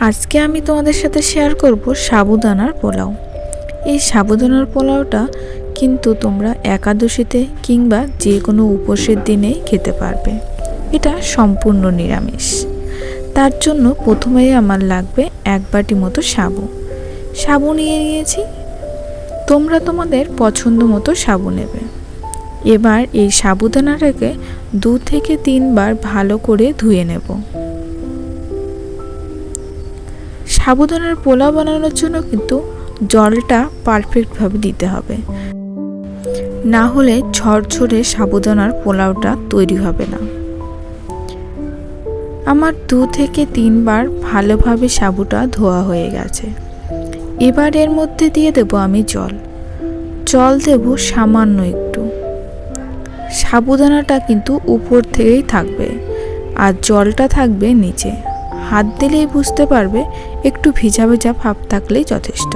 আজকে আমি তোমাদের সাথে শেয়ার করব সাবুদানার পোলাও। এই সাবুদানার পোলাওটা কিন্তু তোমরা একাদশীতে কিংবা যে কোনো উপোসের দিনেই খেতে পারবে। এটা সম্পূর্ণ নিরামিষ। তার জন্য প্রথমেই আমার লাগবে এক বাটি মতো সাবু। সাবু নিয়ে নিয়েছি। তোমরা তোমাদের পছন্দ মতো সাবু নেবে। এবার এই সাবুদানাটাকে দু থেকে তিনবার ভালো করে ধুয়ে নেব। সাবুদানার পোলাও বানানোর জন্য কিন্তু জলটা পারফেক্টভাবে দিতে হবে। না হলে ঝরঝরে সাবুদানার পোলাওটা তৈরি হবে না। আমার দু থেকে তিনবার ভালোভাবে সাবুটা ধোয়া হয়ে গেছে। এবার এর মধ্যে দিয়ে দেব আমি জল। জল দেব সামান্য একটু। সাবুদানাটা কিন্তু উপর থেকেই থাকবে আর জলটা থাকবে নিচে। হাত দিলেই বুঝতে পারবে একটু ভিজা ভিজা ভাব থাকলেই যথেষ্ট।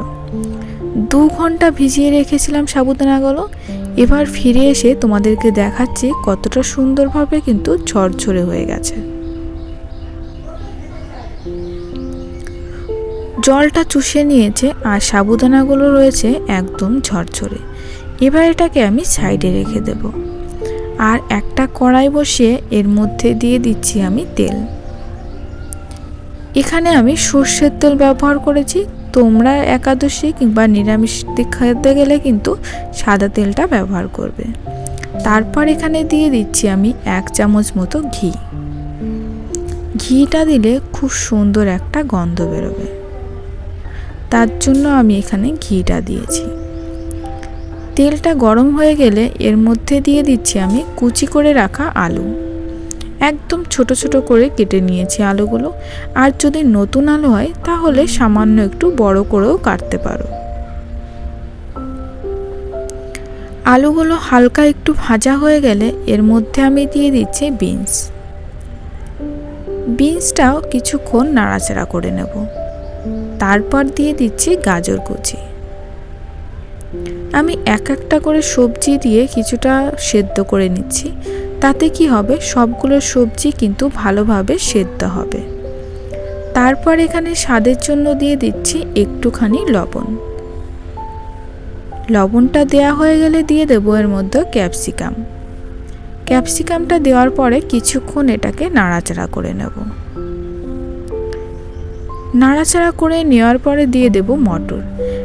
দু ঘণ্টা ভিজিয়ে রেখেছিলাম সাবুদানাগুলো। এবার ফিরে এসে তোমাদেরকে দেখাচ্ছি কতটা সুন্দরভাবে কিন্তু ঝরঝরে হয়ে গেছে। জলটা চুষে নিয়েছে আর সাবুদানাগুলো রয়েছে একদম ঝরঝরে। এবার এটাকে আমি সাইডে রেখে দেব। আর একটা কড়াই বসিয়ে এর মধ্যে দিয়ে দিচ্ছি আমি তেল। এখানে আমি সর্ষের তেল ব্যবহার করেছি। তোমরা একাদশী কিংবা নিরামিষ খেতে গেলে কিন্তু সাদা তেলটা ব্যবহার করবে। তারপর এখানে দিয়ে দিচ্ছি আমি এক চামচ মতো ঘি। ঘিটা দিলে খুব সুন্দর একটা গন্ধ বেরোবে। তার জন্য আমি এখানে ঘিটা দিয়েছি। তেলটা গরম হয়ে গেলে এর মধ্যে দিয়ে দিচ্ছি আমি কুচি করে রাখা আলু। একদম ছোট ছোট করে কেটে নিয়েছি আলুগুলো। আর যদি নতুন আলু হয়, তাহলে সামান্য একটু বড় করেও কাটতে পারো। আলুগুলো হালকা একটু ভাজা হয়ে গেলে এর মধ্যে আমি দিয়ে দিচ্ছি বিনস। বিনসটাও কিছুক্ষণ নাড়াচাড়া করে নেব। তারপর দিয়ে দিচ্ছি গাজর কুচি। আমি এক একটা করে সবজি দিয়ে কিছুটা সেদ্ধ করে নিচ্ছি। তাতে কি হবে? সবগুলো সবজি কিন্তু ভালোভাবে সেদ্ধ হবে। তারপর এখানে স্বাদের জন্য দিয়ে দিচ্ছি একটুখানি লবণ। লবণটা দেয়া হয়ে গেলে দিয়ে দেবো এর মধ্যে ক্যাপসিকাম। ক্যাপসিকামটা দেওয়ার পরে কিছুক্ষণ এটাকে নাড়াচাড়া করে নেব। নাড়াচাড়া করে নেওয়ার পরে দিয়ে দেব মটর।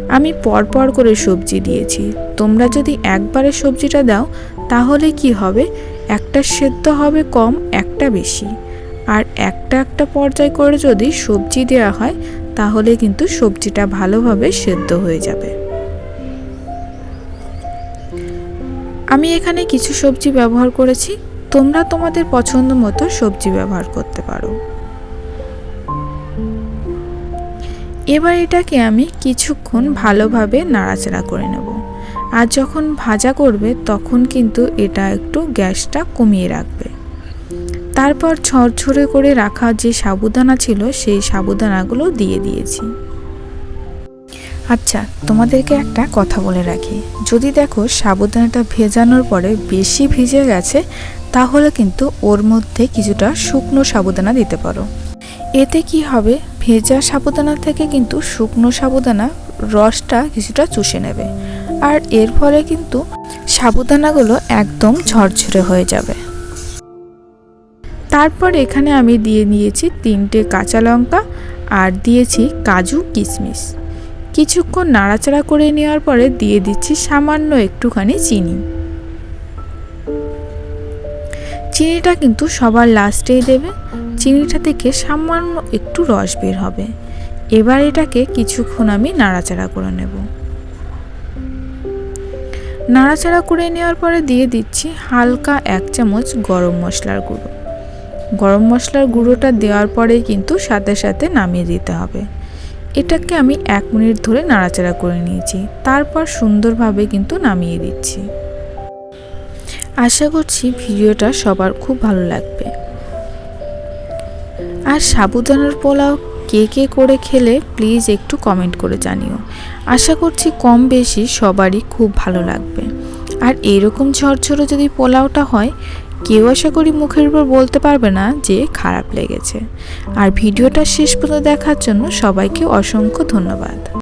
আমি পরপর করে সবজি দিয়েছি। তোমরা যদি একবারে সবজিটা দাও, তাহলে কি হবে? একটা সেদ্ধ হবে কম, একটা বেশি। আর একটা একটা পর্যায় করে যদি সবজি দেওয়া হয়, তাহলে কিন্তু সবজিটা ভালোভাবে সেদ্ধ হয়ে যাবে। আমি এখানে কিছু সবজি ব্যবহার করেছি। তোমরা তোমাদের পছন্দ মতো সবজি ব্যবহার করতে পারো। এবার এটাকে আমি কিছুক্ষণ ভালোভাবে নাড়াচাড়া করে নেব। আর যখন ভাজা করবে, তখন কিন্তু এটা একটু গ্যাসটা কমিয়ে রাখবে। তারপর ঝরঝরে করে রাখা যে সাবুদানা ছিল, সেই সাবুদানাগুলো দিয়ে দিয়েছি। আচ্ছা তোমাদেরকে একটা কথা বলে রাখি। যদি দেখো সাবুদানাটা ভেজানোর পরে বেশি ভিজে গেছে, তাহলে কিন্তু ওর মধ্যে কিছুটা শুকনো সাবুদানা দিতে পারো। এতে কি হবে? ভেজা সাবুদানা থেকে কিন্তু শুকনো সাবুদানা রসটা কিছুটা চুষে নেবে। আর এর ফলে কিন্তু সাবুদানাগুলো একদম ঝরঝরে হয়ে যাবে। তারপর এখানে আমি দিয়ে নিয়েছি তিনটে কাঁচা লঙ্কা আর দিয়েছি কাজু কিশমিশ কিছুক্ষণ নাড়াচাড়া করে নেওয়ার পরে দিয়ে দিচ্ছি সামান্য একটুখানি চিনি। চিনিটা কিন্তু সবার লাস্টেই দেবে। চিনিটা থেকে সামান্য একটু রস বের হবে। এবার এটাকে কিছুক্ষণ আমি নাড়াচাড়া করে নেব। নাড়াচাড়া করে নেওয়ার পরে দিয়ে দিচ্ছি হালকা এক চামচ গরম মশলার গুঁড়ো। গরম মশলার গুঁড়োটা দেওয়ার পরে কিন্তু সাথে সাথে নামিয়ে দিতে হবে। এটাকে আমি এক মিনিট ধরে নাড়াচাড়া করে নিয়েছি। তারপর সুন্দরভাবে কিন্তু নামিয়ে দিচ্ছি। আশা করছি ভিডিওটা সবার খুব ভালো লাগবে। আর সাবুদানার পোলাও কে কে করে খেলে প্লিজ একটু কমেন্ট করে জানিও। আশা করছি কম বেশি সবারই খুব ভালো লাগবে। আর এরকম ঝরঝরে যদি পোলাওটা হয়, কেউ আশা করি মুখের উপর বলতে পারবে না যে খারাপ লেগেছে। আর ভিডিওটা শেষ পর্যন্ত দেখার জন্য সবাইকে অসংখ্য ধন্যবাদ।